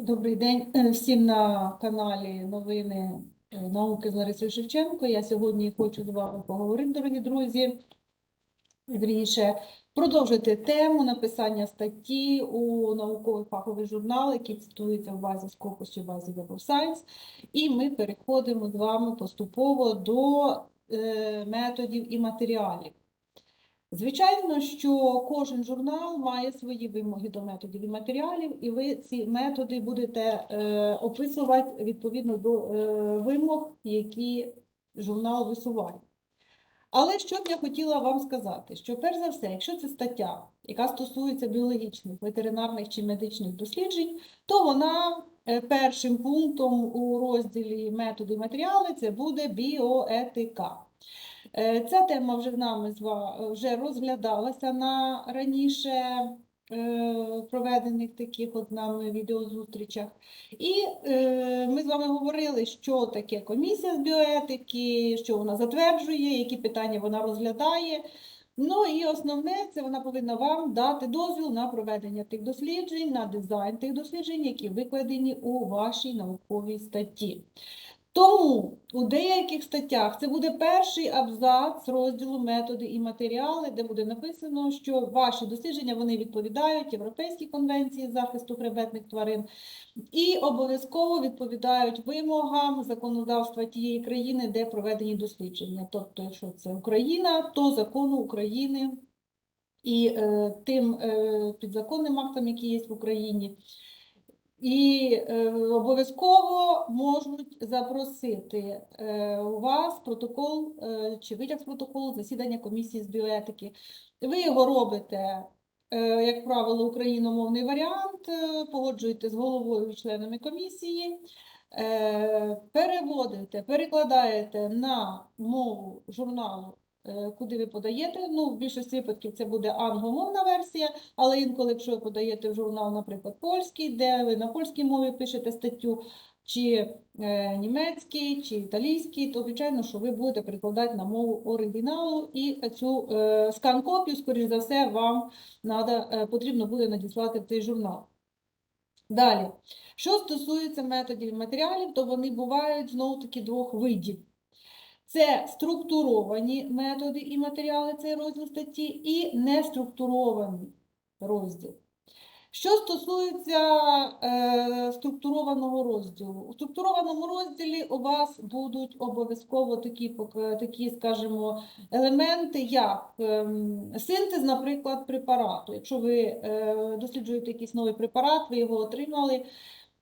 Добрий день е, всім на каналі Новини е, науки з Ларисою Шевченко. Я сьогодні хочу з вами поговорити, дорогі друзі. Вірніше, продовжити тему написання статті у науковий фаховий журнал, який цитується в базі Scopus і базі Web of Science. І ми переходимо з вами поступово до е, методів і матеріалів. Звичайно, що кожен журнал має свої вимоги до методів і матеріалів, і ви ці методи будете е, описувати відповідно до е, вимог, які журнал висуває. Але що б я хотіла вам сказати, що перш за все, якщо це стаття, яка стосується біологічних, ветеринарних чи медичних досліджень, то вона е, першим пунктом у розділі методи і матеріали це буде біоетика. Е, Ця тема вже нами вже розглядалася на раніше е, проведених таких от нами відеозустрічах. І е, ми з вами говорили, що таке комісія з біоетики, що вона затверджує, які питання вона розглядає. Ну і основне, це вона повинна вам дати дозвіл на проведення тих досліджень, на дизайн тих досліджень, які викладені у вашій науковій статті. Тому у деяких статтях це буде перший абзац розділу методи і матеріали, де буде написано, що ваші дослідження вони відповідають Європейській конвенції захисту хребетних тварин і обов'язково відповідають вимогам законодавства тієї країни, де проведені дослідження. Тобто, якщо це Україна, то закону України і е, тим е, підзаконним актам, які є в Україні. І е, обов'язково можуть запросити е, у вас протокол е, чи витяг з протоколу засідання комісії з біоетики. Ви його робите, е, як правило, україномовний варіант, е, погоджуєте з головою і членами комісії, е, переводите, перекладаєте на мову журналу, е, куди ви подаєте. Ну, в більшості випадків це буде англомовна версія. Але інколи, якщо ви подаєте в журнал, наприклад, польський, де ви на польській мові пишете статтю, чи е, німецький, чи італійський, то звичайно, що ви будете перекладати на мову оригіналу, і цю е, скан-копію, скоріш за все, вам надо, е, потрібно буде надіслати в цей журнал. Далі, що стосується методів і матеріалів, то вони бувають знову таки двох видів. Це структуровані методи і матеріали, цей розділ статті, і неструктурований розділ. Що стосується е, структурованого розділу, у структурованому розділі у вас будуть обов'язково такі, такі, скажімо, елементи, як ем, синтез, наприклад, препарату. Якщо ви е, досліджуєте якийсь новий препарат, ви його отримали,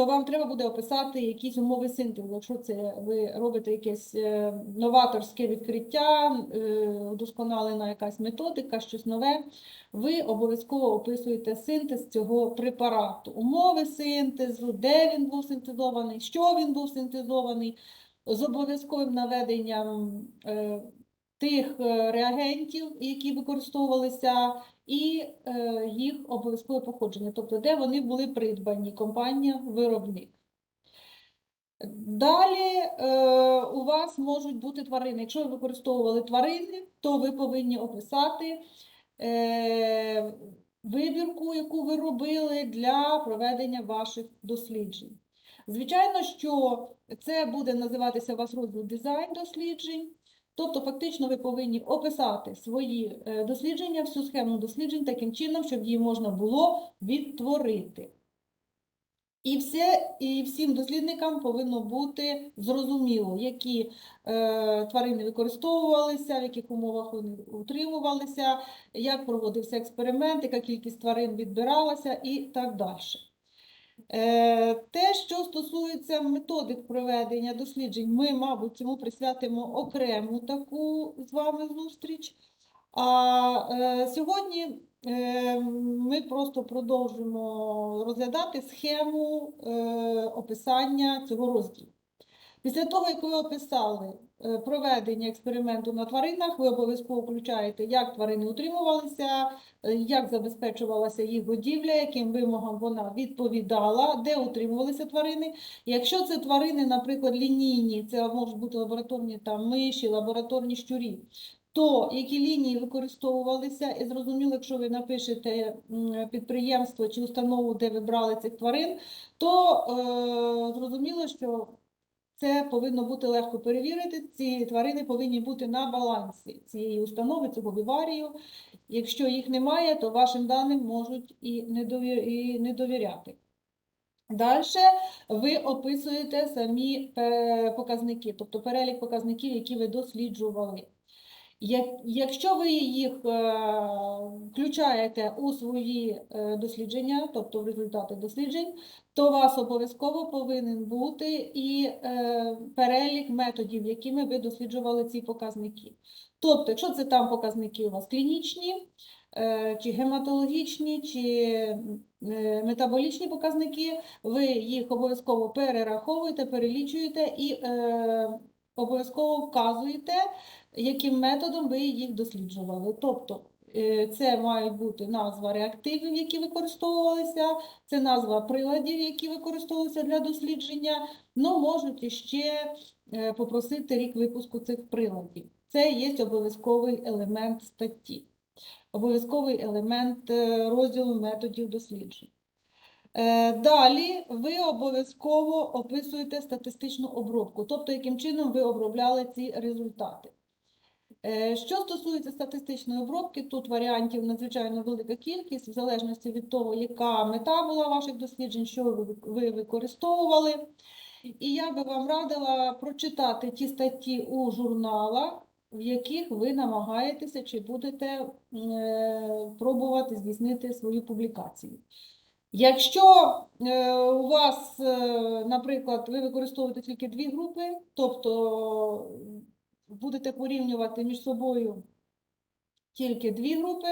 то вам треба буде описати якісь умови синтезу. Якщо це ви робите якесь е, новаторське відкриття, е, удосконалена якась методика, щось нове, ви обов'язково описуєте синтез цього препарату, умови синтезу, де він був синтезований, що він був синтезований, з обов'язковим наведенням е, тих е, реагентів, які використовувалися, і е, їх обов'язкове походження, тобто де вони були придбані, компанія-виробник. Далі е, у вас можуть бути тварини. Якщо ви використовували тварини, то ви повинні описати вибірку, яку ви робили для проведення ваших досліджень. Звичайно, що це буде називатися у вас розділ дизайн досліджень. Тобто, фактично, ви повинні описати свої е, дослідження, всю схему досліджень таким чином, щоб її можна було відтворити. І, все, і всім дослідникам повинно бути зрозуміло, які е, тварини використовувалися, в яких умовах вони утримувалися, як проводився експеримент, яка кількість тварин відбиралася і так далі. Е, Те, що стосується методик проведення досліджень, ми, мабуть, цьому присвятимо окрему таку з вами зустріч. А е, сьогодні е, ми просто продовжимо розглядати схему описання цього розділу. Після того, як ви описали проведення експерименту на тваринах, ви обов'язково включаєте, як тварини утримувалися, е, як забезпечувалася їх годівля, яким вимогам вона відповідала, де утримувалися тварини. Якщо це тварини, наприклад, лінійні, це можуть бути лабораторні там, миші, лабораторні щурі, то які лінії використовувалися, і зрозуміло, якщо ви напишете підприємство чи установу, де ви брали цих тварин, то е, зрозуміло, що це повинно бути легко перевірити. Ці тварини повинні бути на балансі цієї установи, цього віварію. Якщо їх немає, то вашим даним можуть і не, довір... і не довіряти. Далі ви описуєте самі е, показники, тобто перелік показників, які ви досліджували. Як, якщо ви їх е, включаєте у свої е, дослідження, тобто в результати досліджень, то у вас обов'язково повинен бути і е, перелік методів, якими ви досліджували ці показники. Тобто, якщо це там показники у вас клінічні, чи гематологічні, чи метаболічні показники, ви їх обов'язково перераховуєте, перелічуєте і обов'язково вказуєте, яким методом ви їх досліджували. Тобто е, це мають бути назва реактивів, які використовувалися, це назва приладів, які використовувалися для дослідження. Ну, можуть іще е, попросити рік випуску цих приладів. Це є обов'язковий елемент статті, обов'язковий елемент е, розділу методів досліджень. Е, Далі ви обов'язково описуєте статистичну обробку, тобто яким чином ви обробляли ці результати. Е, Що стосується статистичної обробки, тут варіантів надзвичайно велика кількість, в залежності від того, яка мета була ваших досліджень, що ви ви використовували. І я би вам радила прочитати ті статті у журналах, в яких ви намагаєтеся чи будете е, пробувати здійснити свою публікацію. Якщо е, у вас, е, наприклад, ви використовуєте тільки дві групи, тобто будете порівнювати між собою тільки дві групи,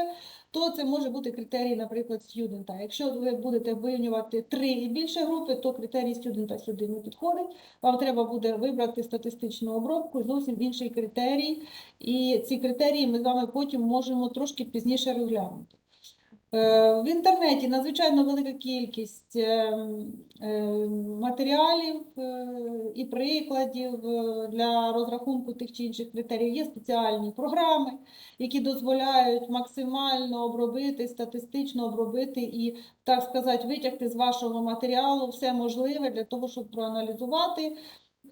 то це може бути критерій, наприклад, студента. Якщо ви будете порівнювати три і більше групи, то критерій студента сюди не підходить. Вам треба буде вибрати статистичну обробку, зовсім інший критерій. І ці критерії ми з вами потім можемо трошки пізніше розглянути. Е, В інтернеті надзвичайно велика кількість е, е, матеріалів і прикладів для розрахунку тих чи інших критеріїв. Є спеціальні програми, які дозволяють максимально обробити, статистично обробити і, так сказати, витягти з вашого матеріалу все можливе для того, щоб проаналізувати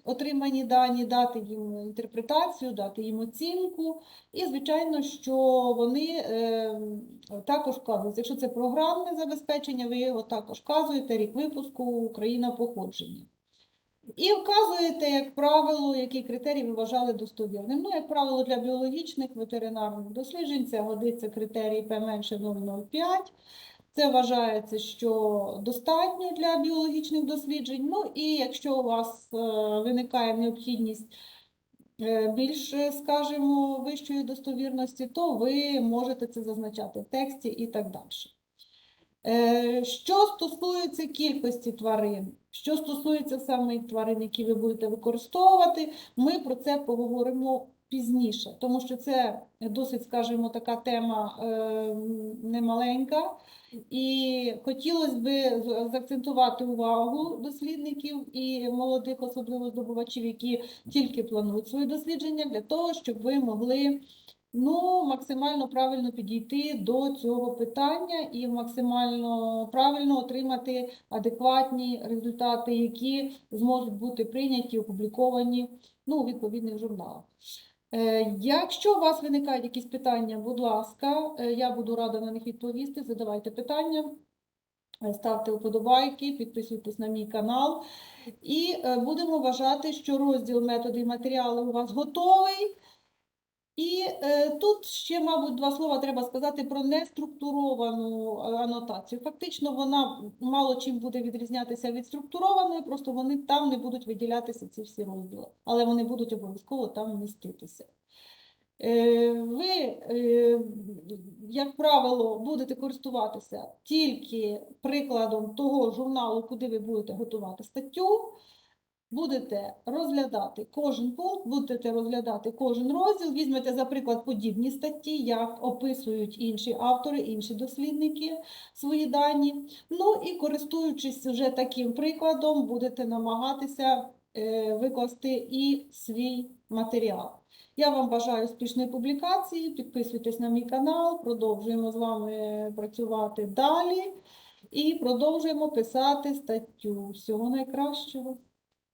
отримані дані, дати їм інтерпретацію, дати їм оцінку. І, звичайно, що вони е, також вказують, якщо це програмне забезпечення, ви його також вказуєте, рік випуску, країна походження. І вказуєте, як правило, який критерій ви вважали достовірним. Ну, як правило, для біологічних ветеринарних досліджень це годиться критерій П менше 0,05. Це вважається, що достатньо для біологічних досліджень. Ну і якщо у вас е, виникає необхідність е, більш, е, скажімо, вищої достовірності, то ви можете це зазначати в тексті і так далі. Що стосується кількості тварин, що стосується саме тварин, які ви будете використовувати, ми про це поговоримо пізніше, тому що це досить, скажімо, така тема е, немаленька. І хотілося б заакцентувати увагу дослідників і молодих, особливо здобувачів, які тільки планують свої дослідження, для того, щоб ви могли ну, максимально правильно підійти до цього питання і максимально правильно отримати адекватні результати, які зможуть бути прийняті, опубліковані ну, у відповідних журналах. Е, Якщо у вас виникають якісь питання, будь ласка, е, я буду рада на них відповісти. Задавайте питання, е, ставте вподобайки, підписуйтесь на мій канал. І будемо вважати, що розділ методи і матеріали у вас готовий. І е, тут ще, мабуть, два слова треба сказати про неструктуровану е, анотацію. Фактично, вона мало чим буде відрізнятися від структурованої, просто вони там не будуть виділятися ці всі розділи, але вони будуть обов'язково там міститися. Е, Ви, е, як правило, будете користуватися тільки прикладом того журналу, куди ви будете готувати статтю. Будете розглядати кожен пункт, будете розглядати кожен розділ, візьмете, за приклад, подібні статті, як описують інші автори, інші дослідники свої дані. Ну і користуючись вже таким прикладом, будете намагатися е, викласти і свій матеріал. Я вам бажаю успішної публікації. Підписуйтесь на мій канал, продовжуємо з вами працювати далі і продовжуємо писати статтю. Всього найкращого.